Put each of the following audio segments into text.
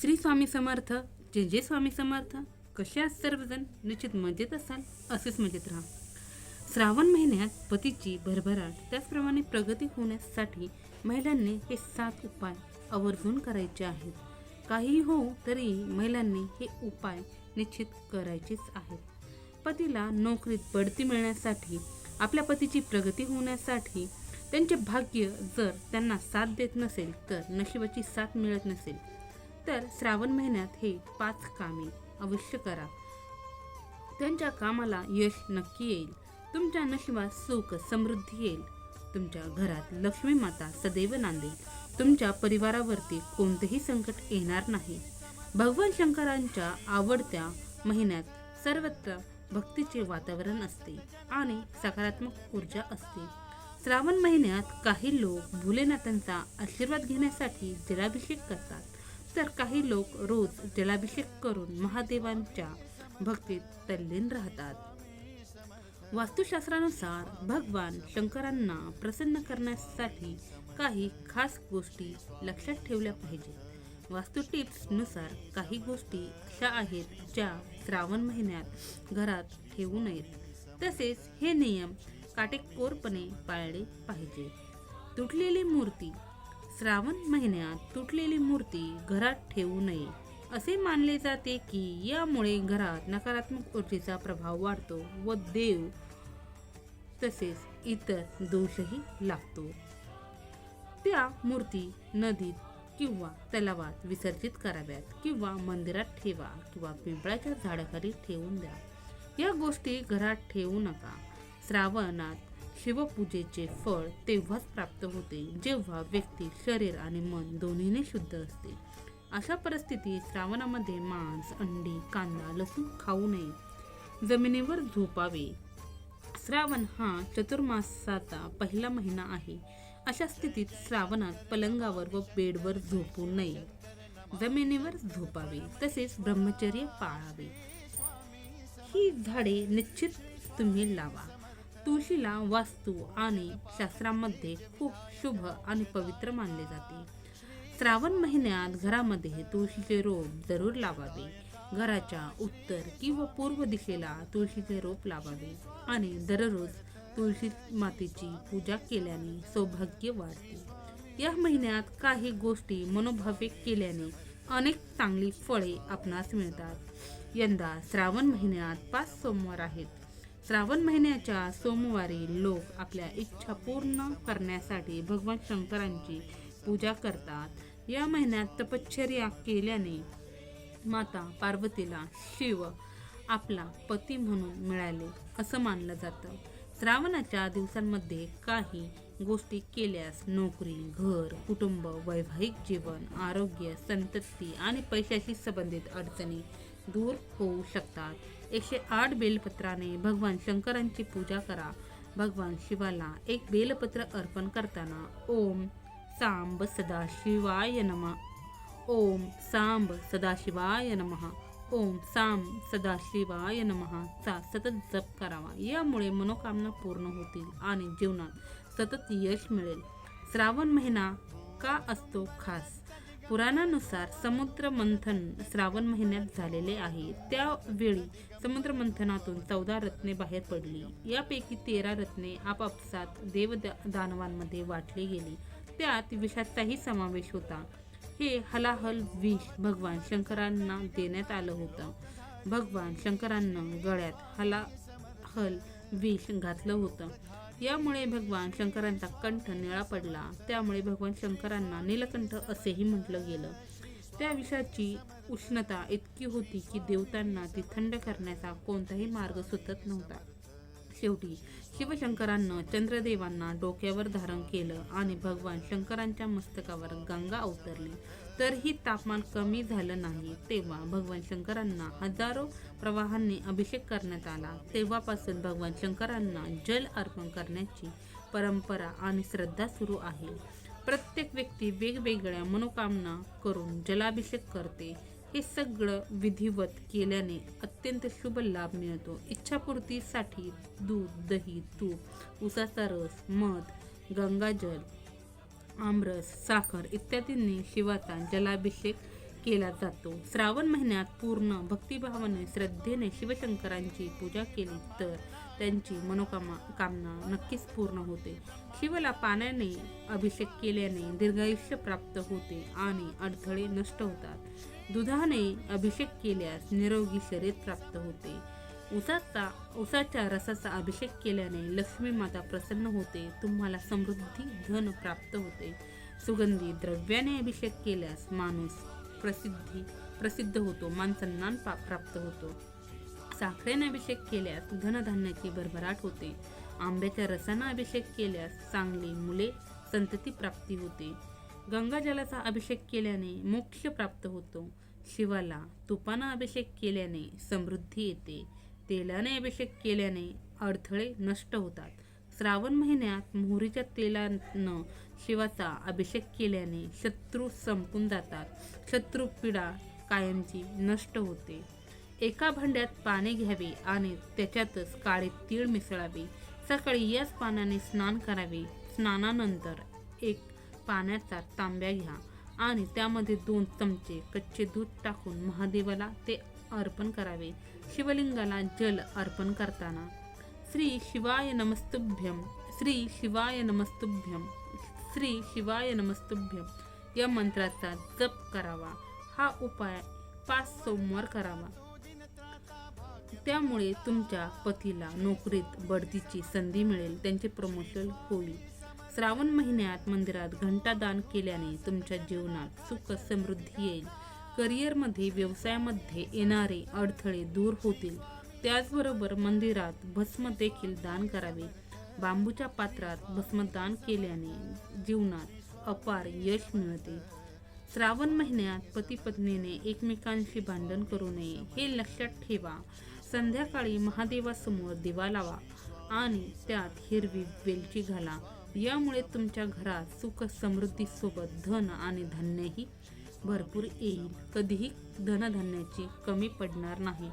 श्री स्वामी समर्थ जे जे स्वामी समर्थ. कसे आज सर्वजण? निश्चित मजेत असाल? असेच मजेत राहा. श्रावण महिन्यात पतीची भरभराट त्याचप्रमाणे प्रगती होण्यासाठी महिलांनी हे सात उपाय आवर्जून करायचे आहेत. काहीही हो तरी महिलांनी हे उपाय निश्चित करायचेच आहेत. पतीला नोकरीत बढती मिळण्यासाठी आपल्या पतीची प्रगती होण्यासाठी त्यांचे भाग्य जर त्यांना साथ देत नसेल तर नशिबाची साथ मिळत नसेल. तर श्रावण महिन्यात हे पाच कामे अवश्य करा. त्यांच्या कामाला यश नक्की येईल. तुमच्या नशिबात सुख समृद्धी येईल. तुमच्या घरात लक्ष्मी माता सदैव नांदेल. तुमच्या परिवारावरती कोणतेही संकट येणार नाही. भगवान शंकरांच्या आवडत्या महिन्यात सर्वत्र भक्तीचे वातावरण असते आणि सकारात्मक ऊर्जा असते. श्रावण महिन्यात काही लोक भोलेनाथांचा आशीर्वाद घेण्यासाठी जलाभिषेक करतात. तर काही लोक रोज जलाभिषेक करून महादेवांच्या भक्तीत तल्लीन राहतात. वास्तुशास्त्रानुसार भगवान शंकरांना प्रसन्न करण्यासाठी काही खास गोष्टी लक्षात ठेवल्या पाहिजेत. वास्तू टिप्सनुसार काही गोष्टी अशा आहेत ज्या श्रावण महिन्यात घरात ठेवू नयेत. तसेच हे नियम काटेकोरपणे पाळले पाहिजे तुटलेली मूर्ती श्रावण महिन्यात तुटलेली मूर्ती घरात ठेवू नये असे मानले जाते की यामुळे घरात नकारात्मक ऊर्जेचा प्रभाव वाढतो व देव तसेच इतर दोषही लागतो. त्या मूर्ती नदीत किंवा तलावात विसर्जित कराव्यात किंवा मंदिरात ठेवा किंवा पिंपळाच्या झाडाखाली ठेवून द्या. या गोष्टी घरात ठेवू नका. श्रावणात शिवपूजेचे फळ तेव्हाच प्राप्त होते जेव्हा व्यक्ती शरीर आणि मन दोन्हीने शुद्ध असते. अशा परिस्थितीत श्रावणामध्ये मांस अंडी कांदा लसूण खाऊ नये. जमिनीवर झोपावे. श्रावण हा चतुर्मासाचा पहिला महिना आहे. अशा स्थितीत श्रावणात पलंगावर व बेडवर झोपू नये. जमिनीवर झोपावे तसेच ब्रह्मचर्य पाळावे. ही झाडे निश्चित तुम्ही लावा. तुळशीला वास्तू आणि शास्त्रामध्ये खूप शुभ आणि पवित्र मानले जाते. श्रावण महिन्यात घरामध्ये तुळशीचे रोप जरूर लावावे. घराच्या उत्तर किंवा पूर्व दिशेला तुळशीचे रोप लावावे आणि दररोज तुळशी मातेची पूजा केल्याने सौभाग्य वाढते. या महिन्यात काही गोष्टी मनोभावे केल्याने अनेक चांगली फळे आपणास मिळतात. यंदा श्रावण महिन्यात पाच सोमवार आहेत. श्रावण महिन्याच्या सोमवारी लोक आपल्या इच्छा पूर्ण करण्यासाठी भगवान शंकरांची पूजा करतात. या महिन्यात तपश्चर्या केल्याने माता पार्वतीला शिव आपला पती म्हणून मिळाले असं मानलं जातं. श्रावणाच्या दिवसांमध्ये काही गोष्टी केल्यास नोकरी घर कुटुंब वैवाहिक जीवन आरोग्य संतती आणि पैशाशी संबंधित अडचणी दूर होऊ शकतात. एकशे आठ बेलपत्राने भगवान शंकरांची पूजा करा. भगवान शिवाला एक बेलपत्र अर्पण करताना ओम सांब सदाशिवाय नमः. ओम सांब सदाशिवाय नमः. ओम साम सदाशिवाय नमहाचा चा सतत जप करावा. यामुळे मनोकामना पूर्ण होतील आणि जीवनात सतत यश मिळेल. श्रावण महिना का असतो खास? पुराणानुसार समुद्र मंथन श्रावण महिन्यात झालेले आहे. त्यावेळी समुद्र मंथनातून चौदा रत्ने बाहेर पडली. यापैकी तेरा रत्ने आपापसात देव दानवांमध्ये वाटली गेली. त्यात विषाचाही समावेश होता. हे हलाहल विष भगवान शंकरांना देण्यात आलं होतं. भगवान शंकरांना गळ्यात हलाहल विष घातलं होतं. यामुळे भगवान शंकरांचा कंठ निळा पडला. त्यामुळे भगवान शंकरांना नीलकंठ असेही म्हटलं गेलं. त्या विषाची उष्णता इतकी होती की देवतांना ती थंड करण्याचा कोणताही मार्ग सुचत नव्हता. शेवटी शिवशंकरांना चंद्रदेवांना डोक्यावर धारण केलं आणि भगवान शंकरांच्या मस्तकावर गंगा अवतरली तरीही तापमान कमी झालं नाही. तेव्हा भगवान शंकरांना हजारो प्रवाहांनी अभिषेक करण्यात आला. तेव्हापासून भगवान शंकरांना जल अर्पण करण्याची परंपरा आणि श्रद्धा सुरू आहे. प्रत्येक व्यक्ती वेगवेगळ्या मनोकामना करून जलाभिषेक करते. हे सगळं विधिवत केल्याने अत्यंत शुभ लाभ मिळतो. इच्छापूर्तीसाठी दूध दही तूप उसाचा रस मध गंगाजल आमरस साखर इत्यादींनी शिवाचा जलाभिषेक केला जातो. श्रावण महिन्यात पूर्ण भक्तिभावाने श्रद्धेने शिवशंकरांची पूजा केली तर त्यांची मनोकामा कामना नक्कीच पूर्ण होते. शिवला पाण्याने अभिषेक केल्याने दीर्घायुष्य प्राप्त होते आणि अडथळे नष्ट होतात. दुधाने अभिषेक केल्यास निरोगी शरीर प्राप्त होते. उसाचा उसाच्या रसाचा अभिषेक केल्याने लक्ष्मी माता प्रसन्न होते तुम्हाला समृद्धी धन प्राप्त होते. सुगंधी द्रव्याने अभिषेक केल्यास माणूस प्रसिद्धी प्रसिद्ध होतो मानसन्मान पा- प्राप्त होतो. साखरेने अभिषेक केल्यास धनधान्याची भरभराट होते. आंब्याच्या रसानं अभिषेक केल्यास चांगली मुले संतती प्राप्ती होते. गंगाजलाचा अभिषेक केल्याने मोक्ष प्राप्त होतो. शिवाला तुपानं अभिषेक केल्याने समृद्धी येते. तेलाने अभिषेक केल्याने अडथळे नष्ट होतात. श्रावण महिन्यात मोहरीच्या तेलानं शिवाचा अभिषेक केल्याने शत्रू संपून जातात. शत्रू पीडा कायमची नष्ट होते. एका भांड्यात पाणी घ्यावे आणि त्याच्यातच काळे तीळ मिसळावे. सकाळी याच पाण्याने स्नान करावे. स्नानानंतर एक पाण्याचा तांब्या घ्या आणि त्यामध्ये दोन चमचे कच्चे दूध टाकून महादेवाला ते अर्पण करावे. शिवलिंगाला जल अर्पण करताना श्री शिवाय नमस्तुभ्यम श्री शिवाय नमस्तुभ्यम श्री शिवाय नमस्तुभ्यम या मंत्राचा जप करावा. हा उपाय पाच सोमवार करावा. त्यामुळे तुमच्या पतीला नोकरीत बढतीची संधी मिळेल. त्यांचे प्रमोशन होईल. श्रावण महिन्यात मंदिरात घंटा दान केल्याने तुमच्या जीवनात सुख समृद्धी येईल. करिअरमध्ये व्यवसायामध्ये येणारे अडथळे दूर होतील. त्याचबरोबर मंदिरात भस्म देखील दान करावे. बांबूच्या पात्रात भस्मदान केल्याने जीवनात अपार यश मिळते. श्रावण महिन्यात पती पत्नीने एकमेकांशी भांडण करू नये हे लक्षात ठेवा. संध्याकाळी महादेवासमोर दिवा लावा आणि त्यात हिरवी वेलची घाला. यामुळे तुमच्या घरात सुख समृद्धीसोबत धन आणि धान्यही भरपूर येईल. कधीही धनधान्याची कमी पडणार नाही.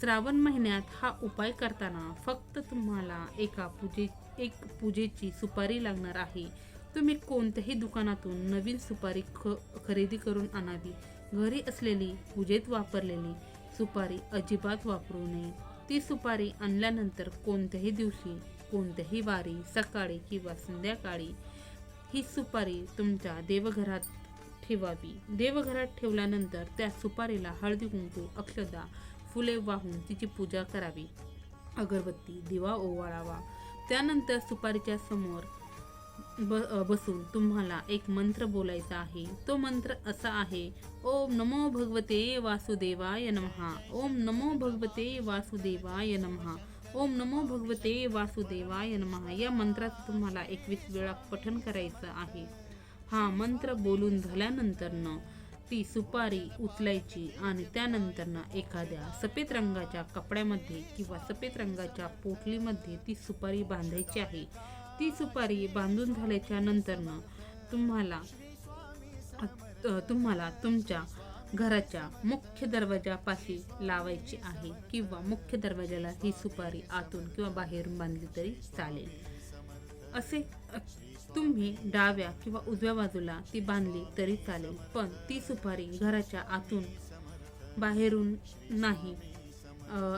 श्रावण महिन्यात हा उपाय करताना फक्त तुम्हाला एका पूजे एक पूजेची सुपारी लागणार आहे. तुम्ही कोणत्याही दुकानातून नवीन सुपारी ख खरेदी करून आणावी. घरी असलेली पूजेत वापरलेली सुपारी अजिबात वापरू नये. ती सुपारी आणल्यानंतर कोणत्याही दिवशी कोणत्याही वारी सकाळी किंवा संध्याकाळी ही सुपारी तुमच्या देवघरात ठेवावी. देवघरात ठेवल्यानंतर त्या सुपारीला हळदी कुंकू अक्षदा फुले वाहून तिची पूजा करावी. अगरबत्ती दिवा ओवाळावा. त्यानंतर सुपारीच्या समोर ब बसून तुम्हाला एक मंत्र बोलायचा आहे. तो मंत्र असा आहे ओम नमो भगवते वासुदेवाय नमहा. ओम नमो भगवते वासुदेवाय नमहा. ओम नमो भगवते वासुदेवाय नमहा या मंत्राचं तुम्हाला एकवीस वेळा पठन करायचं आहे. हा मंत्र बोलून झाल्यानंतरनं ती सुपारी उचलायची आणि त्यानंतरनं एखाद्या सफेद रंगाच्या कपड्यामध्ये किंवा सफेद रंगाच्या पोटलीमध्ये ती सुपारी बांधायची आहे. ती सुपारी बांधून झाल्याच्या नंतरनं तुम्हाला तुम्हाला तुमच्या घराच्या मुख्य दरवाजापाशी लावायची आहे किंवा मुख्य दरवाजाला ही सुपारी आतून किंवा बाहेरून बांधली तरी चालेल. असे तुम्ही डाव्या किंवा उजव्या बाजूला ती बांधली तरी चालेल पण ती सुपारी घराच्या आतून बाहेरून नाही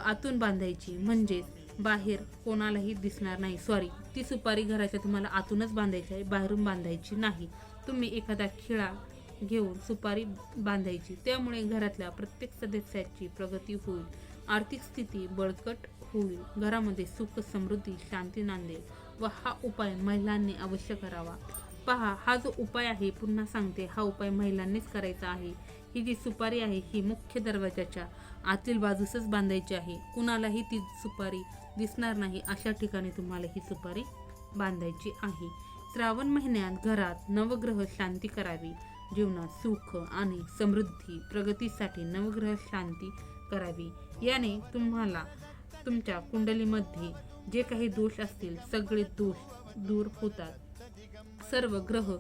आतून बांधायची. म्हणजेच बाहेर कोणालाही दिसणार नाही. सॉरी ती सुपारी घराच्या तुम्हाला आतूनच बांधायची आहे बाहेरून बांधायची नाही. तुम्ही एखादा खिळा घेऊन सुपारी बांधायची. त्यामुळे घरातल्या प्रत्येक सदस्याची प्रगती होईल. आर्थिक स्थिती बळकट होईल. घरामध्ये सुख समृद्धी शांती नांदेल. व हा उपाय महिलांनी अवश्य करावा. पहा हा जो उपाय आहे पुन्हा सांगते हा उपाय महिलांनीच करायचा आहे. ही जी सुपारी आहे ही मुख्य दरवाजाच्या आतील बाजूसच बांधायची आहे. कुणालाही ती सुपारी दिसणार नाही अशा ठिकाणी तुम्हाला ही सुपारी बांधायची आहे. श्रावण महिन्यात घरात नवग्रह शांती करावी. जीवनात सुख आणि समृद्धी प्रगतीसाठी नवग्रह शांती करावी. याने तुम्हाला तुमच्या कुंडलीमध्ये जे काही दोष असतील सगळे दोष दूर होतात. सर्व ग्रह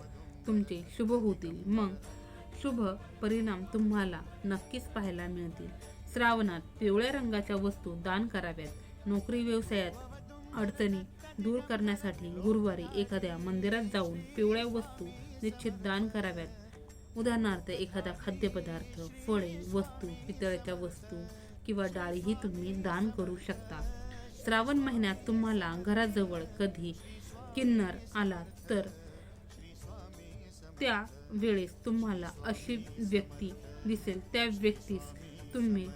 तुमचे शुभ होतील. मग शुभ परिणाम तुम्हाला नक्कीच पाहायला मिळतील. श्रावणात पिवळ्या रंगाच्या वस्तू दान कराव्यात. नोकरी व्यवसायात अडचणी दूर करण्यासाठी गुरुवारी एखाद्या मंदिरात जाऊन पिवळ्या वस्तू निश्चित दान कराव्यात. उदाहरणार्थ एखादा खाद्यपदार्थ फळे वस्तू पितळेच्या वस्तू किंवा डाळीही तुम्ही दान करू शकता. श्रावण महिन्यात तुम्हाला घराजवळ कधी किन्नर आला तर त्या वेळेस तुम्हाला अशी व्यक्ती दिसेल. त्या व्यक्तीस तुम्ही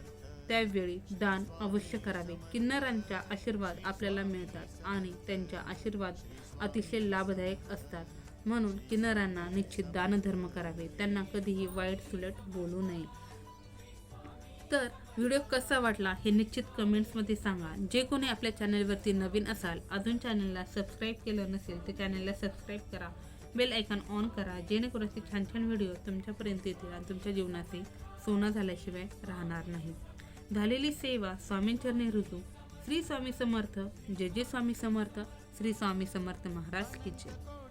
त्यावेळी दान अवश्य करावे. किन्नरांच्या आशीर्वाद आपल्याला मिळतात आणि त्यांच्या आशीर्वाद अतिशय लाभदायक असतात. म्हणून किन्नरांना निश्चित दानधर्म करावे. त्यांना कधीही वाईट सुलट बोलू नये. तर व्हिडिओ कसा वाटला हे निश्चित कमेंट्समध्ये सांगा. जे कोणी आपल्या चॅनलवरती नवीन असाल अजून चॅनलला सबस्क्राईब केलं नसेल तर चॅनलला सबस्क्राईब करा. बेल आयकॉन ऑन करा. जेणेकरून असे छान छान व्हिडिओ तुमच्यापर्यंत येतील आणि तुमच्या जीवनाचे सोनं झाल्याशिवाय राहणार नाही. झालेली सेवा स्वामींचरणी ऋतू. श्री स्वामी समर्थ. जय जय स्वामी समर्थ. श्री स्वामी समर्थ महाराज की जय.